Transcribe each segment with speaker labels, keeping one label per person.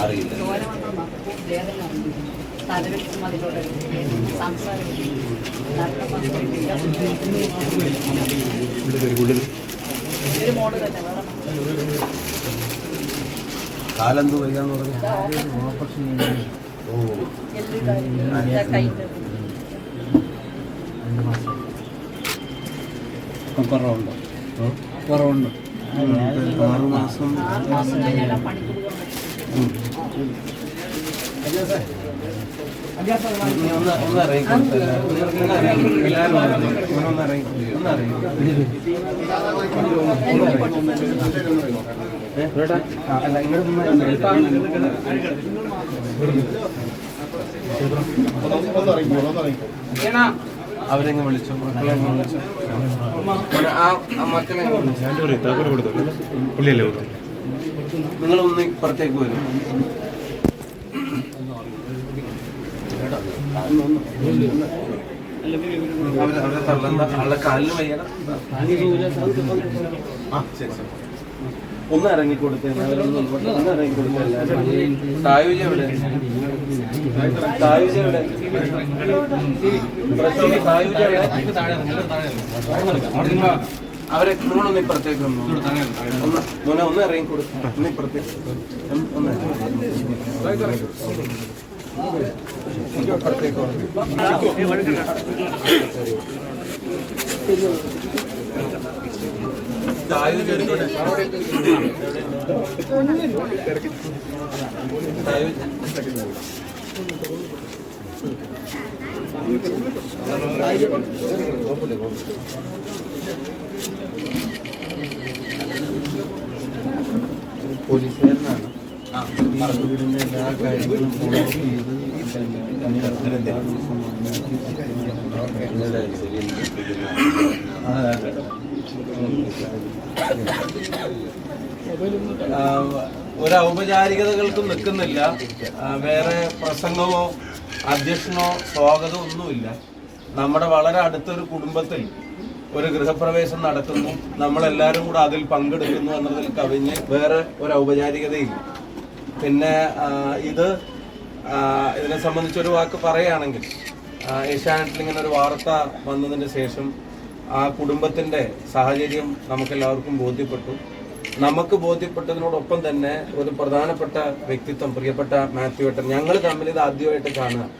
Speaker 1: അറിയില്ല. കാലെന്ത് വയ്യാന്ന് പറഞ്ഞു? ഓ.
Speaker 2: കുറവുണ്ട് കുറവുണ്ട് ആറ് മാസം
Speaker 1: ഒന്ന് കൊടുക്ക്. എല്ലാവരും ഒന്ന് കൊടുക്ക്. ഒന്ന് കൊടുക്ക്. ഒന്ന് ഇറങ്ങി അവരെങ്ങ് വിളിച്ചു മക്കളെ വിളിച്ചു. ആ മക്കളെ വിളിച്ചു. നിങ്ങളൊന്ന് ഇപ്പുറത്തേക്ക് വരും. അവരെ അവരെ തള്ളണ്ട അവളുടെ കാലിന് വയ്യണം ആ ശരി ശരി. ഒന്ന് ഇറങ്ങി കൊടുത്തേ അവരെ നിങ്ങളൊന്ന് ഇപ്പുറത്തേക്ക് ഒന്ന് ഒന്ന് ഇറങ്ങി കൊടുക്കും. ഒന്ന് ഇപ്പുറത്തേക്ക്. ഒന്ന് പോലീസുകാരനാണ് വീടിന്റെ എല്ലാ കാര്യങ്ങളും ഫോളോ ചെയ്ത് ഒരു ഔപചാരികതകൾക്കും നിൽക്കുന്നില്ല. വേറെ പ്രസംഗമോ അധ്യക്ഷനോ സ്വാഗതമോ ഒന്നുമില്ല. നമ്മുടെ വളരെ അടുത്തൊരു കുടുംബത്തിൽ ഒരു ഗൃഹപ്രവേശം നടത്തുന്നു. നമ്മളെല്ലാവരും കൂടെ അതിൽ പങ്കെടുക്കുന്നു എന്നതിൽ കവിഞ്ഞ് വേറെ ഒരു ഔപചാരികതയില്ല. പിന്നെ ഇത് ഇതിനെ സംബന്ധിച്ചൊരു വാക്ക് പറയുകയാണെങ്കിൽ ഏഷ്യാനെറ്റിൽ ഇങ്ങനെ ഒരു വാർത്ത വന്നതിന് ശേഷം ആ കുടുംബത്തിന്റെ സാഹചര്യം നമുക്കെല്ലാവർക്കും ബോധ്യപ്പെട്ടു. നമുക്ക് ബോധ്യപ്പെട്ടതിനോടൊപ്പം തന്നെ ഒരു പ്രധാനപ്പെട്ട വ്യക്തിത്വം പ്രിയപ്പെട്ട മാത്യു ഏട്ടൻ ഞങ്ങൾ തമ്മിൽ ഇത് ആദ്യമായിട്ട് കാണുക.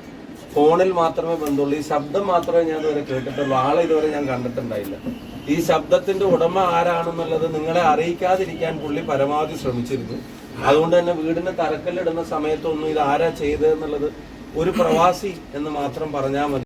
Speaker 1: ഫോണിൽ മാത്രമേ ബന്ധമുള്ളൂ ഈ ശബ്ദം മാത്രമേ ഞാൻ ഇതുവരെ കേട്ടിട്ടുള്ളൂ. ആളെ ഇതുവരെ ഞാൻ കണ്ടിട്ടുണ്ടായില്ല. ഈ ശബ്ദത്തിന്റെ ഉടമ ആരാണെന്നുള്ളത് നിങ്ങളെ അറിയിക്കാതിരിക്കാൻ പുള്ളി പരമാവധി ശ്രമിച്ചിരുന്നു. അതുകൊണ്ട് തന്നെ വീടിന് തറക്കല്ലിടുന്ന സമയത്തൊന്നും ഇത് ആരാ ചെയ്തതെന്നുള്ളത് ഒരു പ്രവാസി എന്ന് മാത്രം പറഞ്ഞാൽ മതി.